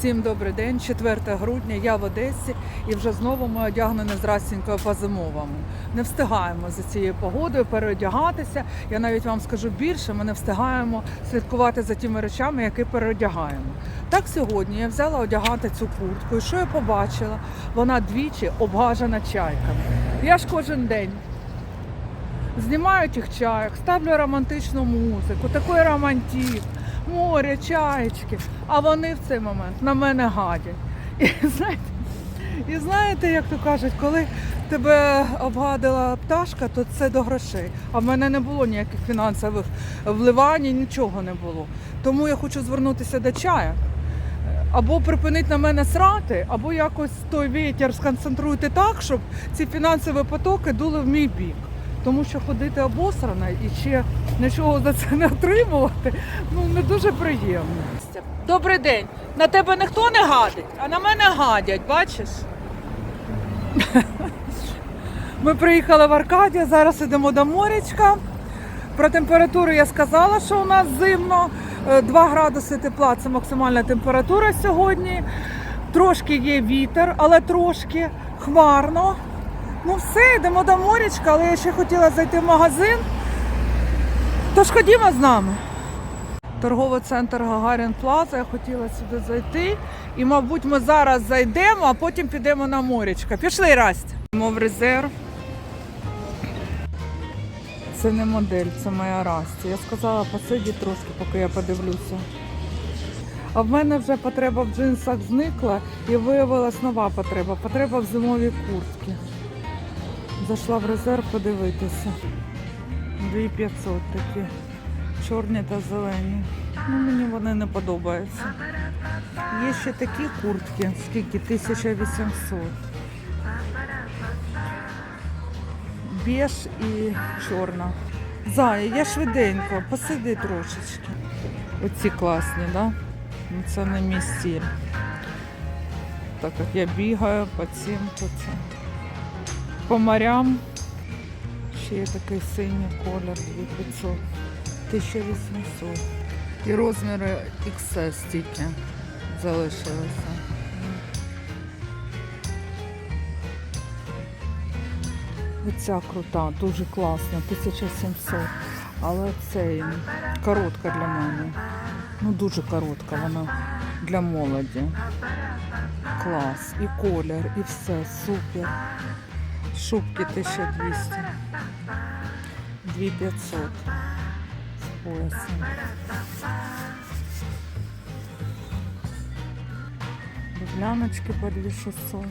Всім добрий день, 4 грудня, я в Одесі і вже знову ми одягнені здрастенько по зимовому. Не встигаємо за цією погодою переодягатися. Я навіть вам скажу більше, ми не встигаємо слідкувати за тими речами, які переодягаємо. Так сьогодні я взяла одягати цю куртку, і що я побачила? Вона двічі обгажена чайками. Я ж кожен день знімаю тих чайок, ставлю романтичну музику, такий романтик, море, чаєчки. А вони в цей момент на мене гадять. І знаєте, і знаєте, як то кажуть, коли тебе обгадила пташка, то це до грошей. А в мене не було ніяких фінансових вливань, нічого не було. Тому я хочу звернутися до чая. Або припинити на мене срати, або якось той вітер сконцентруйте так, щоб ці фінансові потоки дули в мій бік. Тому що ходити обосрана і ще нічого за це не отримувати, ну не дуже приємно. Добрий день. На тебе ніхто не гадить, а на мене гадять, бачиш? Ми приїхали в Аркадія, зараз йдемо до морячка. Про температуру я сказала, що у нас зимно. Е, 2 градуси тепла це максимальна температура сьогодні. Трошки є вітер, але трошки хмарно. Ну все, йдемо до морячка, але я ще хотіла зайти в магазин. Тож ходімо з нами. Торговий центр Гагарін Плаза. Я хотіла сюди зайти. І, мабуть, ми зараз зайдемо, а потім підемо на морячка. Пішли Растя. Йдемо в резерв. Це не модель, це моя Расті. Я сказала, посиді трошки, поки я подивлюся. А в мене вже потреба в джинсах зникла і виявилась нова потреба. Потреба в зимовій куртці. Зайшла в резерв подивитися. 2500 такі. Чорні та зелені. Ну, мені вони не подобаються. Є ще такі куртки, скільки? 1800. Біж і чорна. Зая, я швиденько, посиди трошечки. Оці класні, да? Ну, це мій стиль. Так як я бігаю по цим, по цим. По морям. Ще є такий синій колір 2500. 1800. І розміри XS тільки залишилися. Оця крута, дуже класна, 1700. Але це коротка для мене. Ну дуже коротка вона для молоді. Клас. І колір, і все, супер. Шубки 1200. 2500 з поясом. Дубляночки по 2600.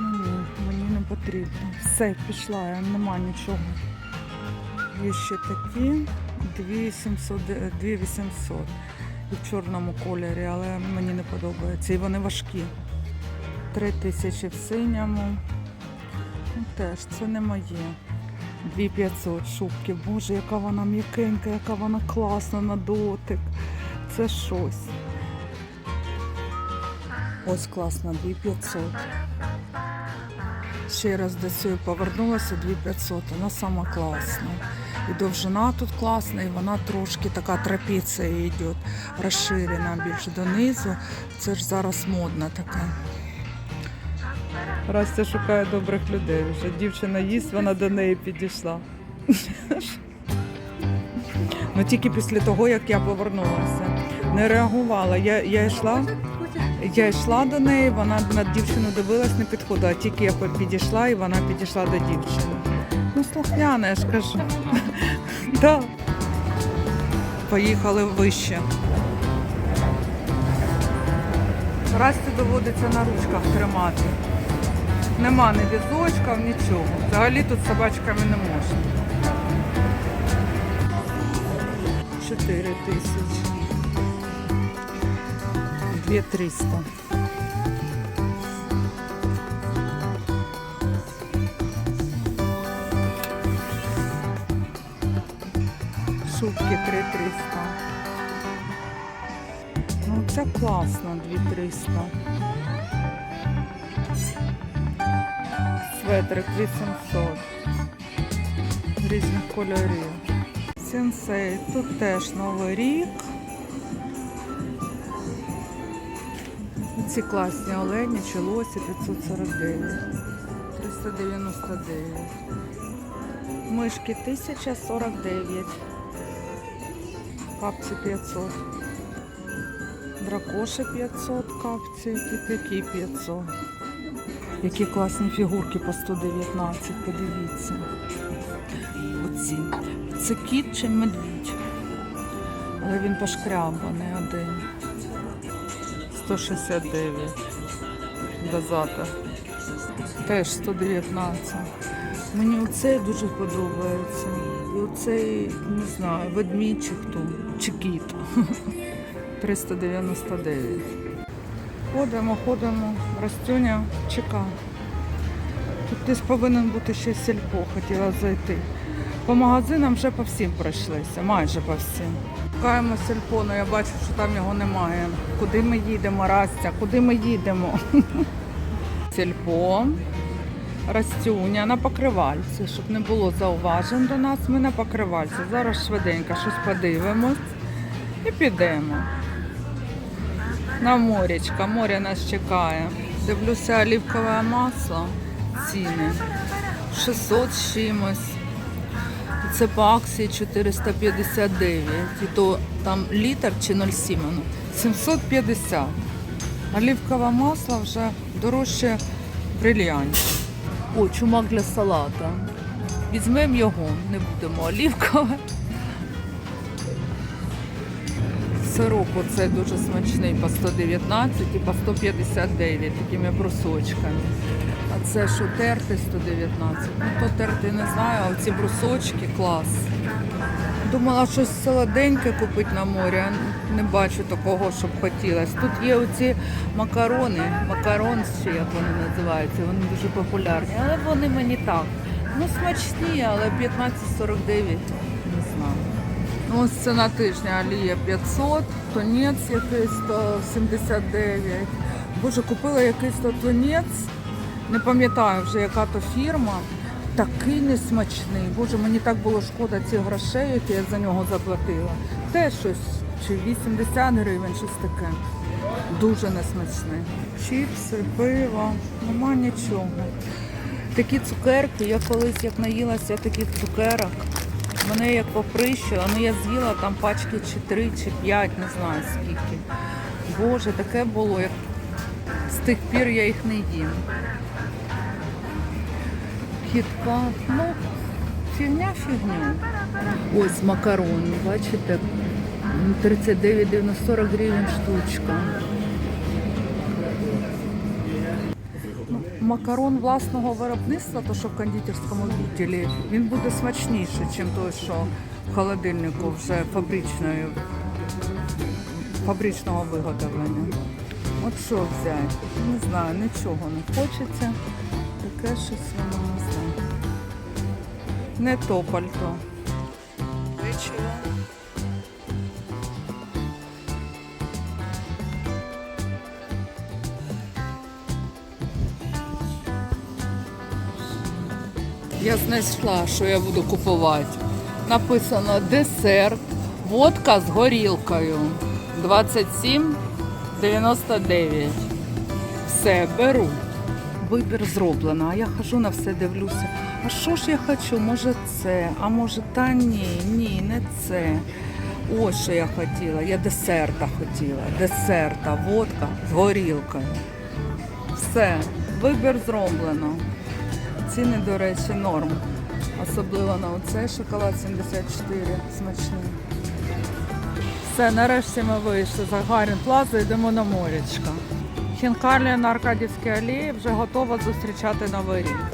Ну, ні, мені не потрібно. Все, пішла, я нема нічого. Є ще такі 2700, е, 2800 і в чорному кольорі, але мені не подобається. І вони важкі. 3000 в синьому. Ну, теж це не моє. 2500 шубки. Боже, яка вона м'якенька, яка вона класна на дотик. Це щось. Ось класно, 2500. Ще раз до цього повернулася 2500. Вона сама класна. І довжина тут класна, і вона трошки така трапеція йде, розширена більше донизу. Це ж зараз модна така. Растя шукає добрих людей. Вже дівчина їсть, вона до неї підійшла. Ну тільки після того, як я повернулася. Не реагувала. Я, я йшла. Я йшла до неї, вона на дівчину дивилась, не підходила. Тільки я підійшла і вона підійшла до дівчини. Ну, слухняна, я ж кажу. Да. Поїхали вище. Расті доводиться на ручках тримати. Нема ні візочків, нічого. Взагалі тут собачками не можна. 4 тисячі. 2300. Шубки 3300. Ну це класно, 2300. Светрик 800. Різних кольорів. Сенсей. Тут теж новий рік. Ці класні олені, чолосі 549. 399. Мишки 1049. Капці 500. Дракоші 500 капці такі 500. Які класні фігурки по 119, подивіться. Оці. Це кіт чи медвідь. Але він пошкрябаний один. 169. Дозатор. Теж 119. Мені оцей дуже подобається. І оцей, не знаю, ведмідь чи хто, чи кіт. 399. Ходимо, ходимо, Растюня чека. Тут десь повинен бути ще сільпо, хотіла зайти. По магазинам вже по всім пройшлися, майже по всім. Шукаємо сільпо, але я бачу, що там його немає. Куди ми їдемо, Растя? Куди ми їдемо? Сільпо. Растюня на покривальці, щоб не було зауважень до нас. Ми на покривальці. Зараз швиденько щось подивимось і підемо. На морячка, море нас чекає. Дивлюся олівкове масло, ціни 600 з чимось. Це по акції 459. І то там літр чи 0,7 750. Олівкове масло вже дорожче брильянтів. О, чумак для салата. Візьмемо його, не будемо олівкове. Сироп оцей дуже смачний по 119 і по 159 такими брусочками. А це що терти 119. Ну то терти не знаю, а ці брусочки клас. Думала щось солоденьке купити на морі, не бачу такого, щоб хотілося. Тут є оці макарони, макарон, ще як вони називаються, вони дуже популярні, але вони мені так. Ну смачні, але 15,49, не знаю. Ну, ось ціна тижня олія 500, тонець якийсь 179. Боже, купила якийсь то тонець, не пам'ятаю вже яка то фірма. Такий несмачний. Боже, мені так було шкода цих грошей, які я за нього заплатила. Те щось, чи 80 гривень, щось таке. Дуже несмачний. Чіпси, пиво, нема нічого. Такі цукерки, я колись як наїлася таких цукерок. Мене як поприщило, ну я з'їла там пачки чи три, чи п'ять, не знаю скільки. Боже, таке було, як з тих пір я їх не їм. Кіткат, ну, фігня фігня. Ось макарон, бачите, 39,90 40 гривень штучка. Макарон власного виробництва, то що в кондитерському відділі, він буде смачніший, ніж той, що в холодильнику вже фабричної, фабричного виготовлення. От що взяти? Не знаю, нічого не хочеться. Таке щось воно не знаю. Не то пальто. Нічого. Я знайшла, що я буду купувати. Написано десерт, водка з горілкою. 27,99. Все, беру. Вибір зроблено, а я хожу на все дивлюся. А що ж я хочу? Може це, а може та ні, ні, не це. Ось що я хотіла. Я десерта хотіла. Десерта, водка з горілкою. Все, вибір зроблено. Ціни, до речі, норм. Особливо на оцей шоколад 74 смачний. Все, нарешті ми вийшли за Гарін Плазу, йдемо на морячка. Хінкалі на Аркадівській алеї вже готова зустрічати новий рік.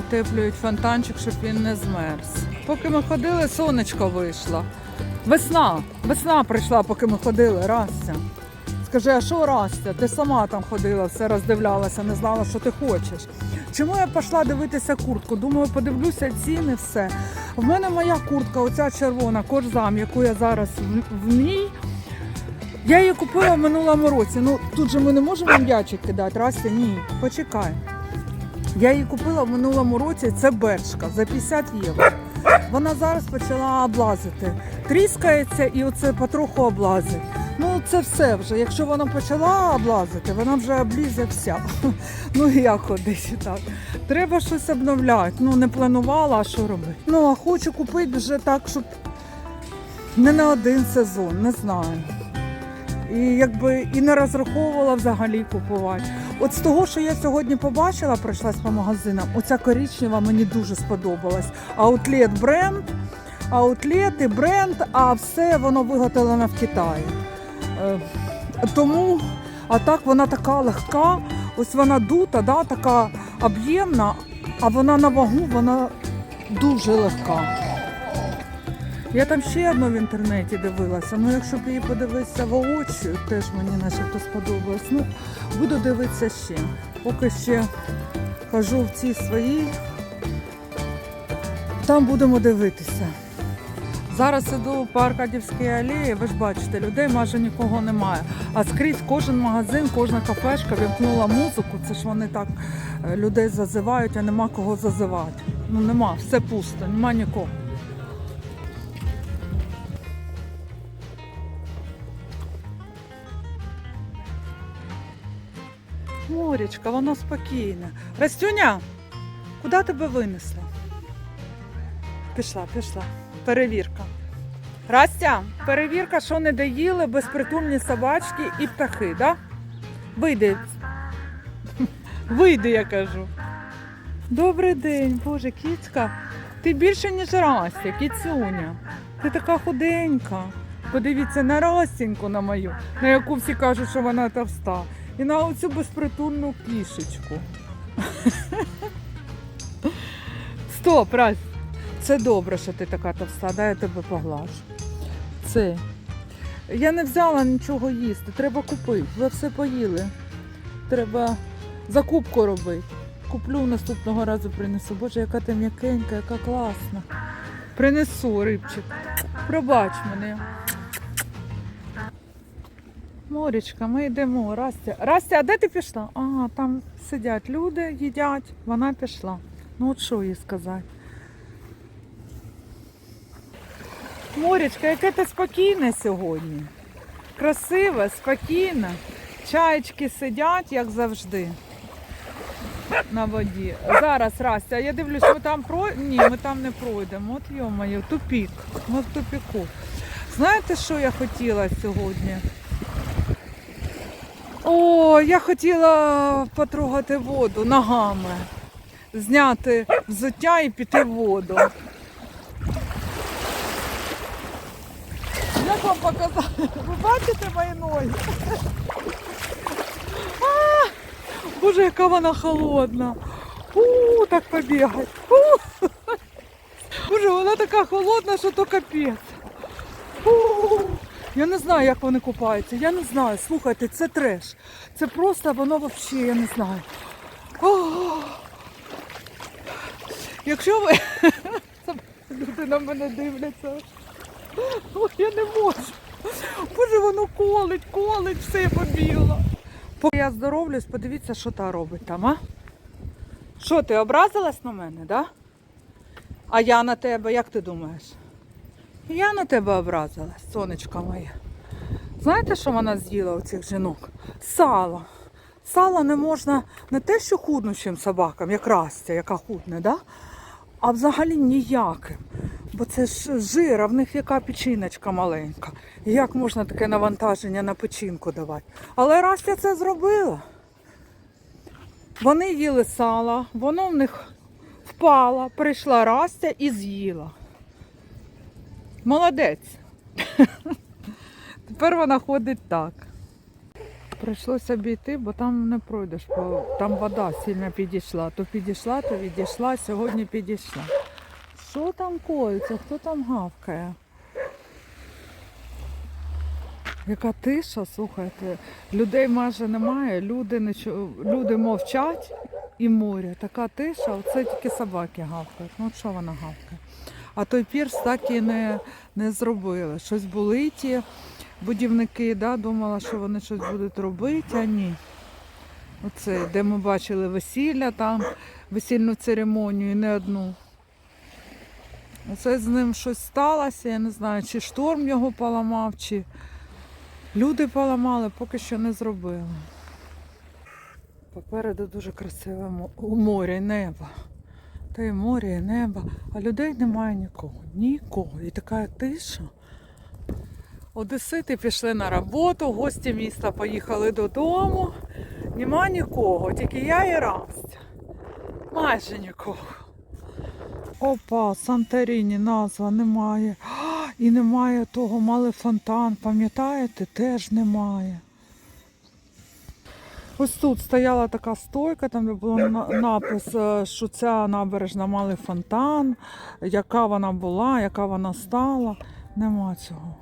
Утеплюють фонтанчик, щоб він не змерз. Поки ми ходили, сонечко вийшло. Весна, весна прийшла, поки ми ходили, Растя. Скажи, а що Растя? Ти сама там ходила, все роздивлялася, не знала, що ти хочеш. Чому я пішла дивитися куртку? Думаю, подивлюся ціни, все. В мене моя куртка, оця червона, корзам, яку я зараз в, ній. Я її купила в минулому році. Ну тут же ми не можемо м'ячик кидати, Растя, ні, почекай. Я її купила в минулому році, це бершка за 50 євро. Вона зараз почала облазити. Тріскається і оце потроху облазить. Ну, це все вже. Якщо вона почала облазити, вона вже облізе вся. Ну як ходити так. Треба щось обновляти. Ну, не планувала, а що робити. Ну, а хочу купити вже так, щоб не на один сезон, не знаю. І якби і не розраховувала взагалі купувати. От з того, що я сьогодні побачила, пройшлась по магазинам, оця коричнева мені дуже сподобалась. Аутлет бренд, аутлет і бренд, а все воно виготовлено в Китаї. Е, Тому, а так вона така легка, ось вона дута, да, така об'ємна, а вона на вагу, вона дуже легка. Я там ще одну в інтернеті дивилася. Ну, якщо б її подивитися воочию, теж мені начебто сподобалось. Ну, буду дивитися ще. Поки ще хожу в цій своїй. Там будемо дивитися. Зараз іду по Аркадівській алеї, ви ж бачите, людей майже нікого немає. А скрізь кожен магазин, кожна кафешка вімкнула музику. Це ж вони так е, людей зазивають, а нема кого зазивати. Ну нема, все пусто, нема нікого. Морічка, воно спокійне. Растюня, куди тебе винесла? Пішла, пішла. Перевірка. Растя, перевірка, що не доїли безпритульні собачки і птахи, да? Вийди. Вийди, я кажу. Добрий день, Боже, кіцька. Ти більше, ніж Растя, кіцюня. Ти така худенька. Подивіться на Растіньку на мою, на яку всі кажуть, що вона товста. І на оцю безпритульну кішечку. Стоп, Рась. Це добре, що ти така товста, дай я тебе поглажу. Це. Я не взяла нічого їсти, треба купити. Ви все поїли. Треба закупку робити. Куплю наступного разу принесу. Боже, яка ти м'якенька, яка класна. Принесу рибчик. Пробач мене. Морічка, ми йдемо. Растя. Растя, а де ти пішла? А, там сидять люди, їдять. Вона пішла. Ну от що їй сказати? Морічка, яке ти спокійне сьогодні. Красиве, спокійне. Чаєчки сидять, як завжди. На воді. Зараз, Растя, я дивлюсь, ми там пройдемо. Ні, ми там не пройдемо. От йо-моє, тупік. Ми в тупіку. Знаєте, що я хотіла сьогодні? О, я хотіла потрогати воду ногами, зняти взуття і піти в воду. Як вам показати? Ви бачите мої ноги? А, Боже, яка вона холодна. У, так побігать. Боже, вона така холодна, що то капець. Я не знаю, як вони купаються. Я не знаю. Слухайте, це треш. Це просто воно взагалі, я не знаю. О! Якщо ви. Люди на мене дивляться. Ой, я не можу. Боже, воно колить, колить, все я побігла. Поки я здоровлюсь, подивіться, що та робить там, а? Що, ти образилась на мене, да? А я на тебе, як ти думаєш? Я на тебе образилась, сонечко моє. Знаєте, що вона з'їла у цих жінок? Сало. Сало не можна не те, що худнущим собакам, як Растя, яка худне, да? а взагалі ніяким. Бо це ж жир, а в них яка печіночка маленька. Як можна таке навантаження на печінку давати? Але Растя це зробила. Вони їли сало, воно в них впало, прийшла Растя і з'їла. Молодець. Тепер вона ходить так. Прийшлося обійти, бо там не пройдеш, бо там вода сильно підійшла. То підійшла, то відійшла, сьогодні підійшла. Що там коїться? Хто там гавкає? Яка тиша, слухайте, людей майже немає, люди, нічого, люди мовчать і море. Така тиша, оце тільки собаки гавкають. Ну от що вона гавкає? А той пірс так і не, не зробили. Щось були ті будівники, да, думала, що вони щось будуть робити, а ні. Оце, де ми бачили весілля, там весільну церемонію, не одну. Оце з ним щось сталося, я не знаю, чи шторм його поламав, чи Люди поламали, поки що не зробили. Попереду дуже красиве мо- у морі, небо. Та й море, і небо, а людей немає нікого. Нікого. І така тиша. Одесити пішли на роботу, гості міста поїхали додому. Нема нікого, тільки я і Растя. Майже нікого. Опа, Санторіні назва немає. А, І немає того, мали фонтан, пам'ятаєте? Теж немає. Ось тут стояла така стойка, там був на- напис, е, що ця набережна мали фонтан, яка вона була, яка вона стала. Нема цього.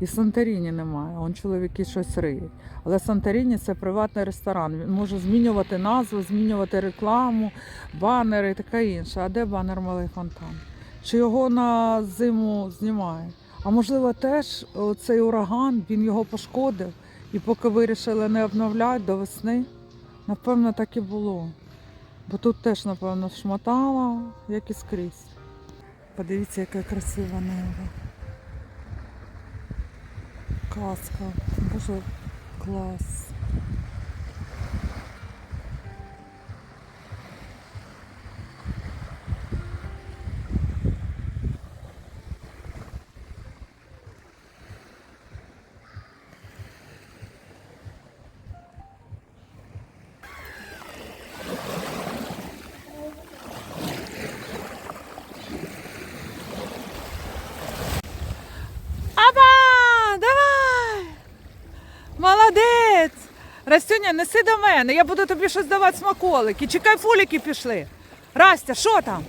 І Санторіні немає, он чоловіки щось риють. Але Санторіні це приватний ресторан. Він може змінювати назву, змінювати рекламу, банери і таке інше. А де банер малий фонтан? Чи його на зиму знімають? А можливо, теж цей ураган він його пошкодив, і поки вирішили не обновляти до весни, напевно, так і було. Бо тут теж, напевно, шмотало, як і скрізь. Подивіться, яке красиве небо. Казка. Боже, клас. Неси до мене, я буду тобі щось давати смаколики. Чекай, фуліки пішли. Растя, що там?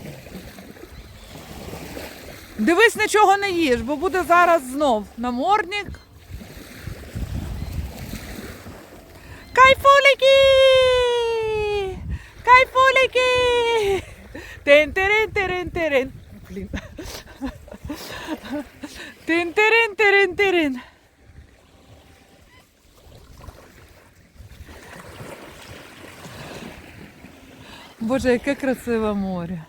Дивись, нічого не їж, бо буде зараз знов намордник. Кайфулики! Кайфулики! Тин-тирин-тирин-тирин. Блін. Тин-тирин-тирин-тирин. Боже, яке красиве море.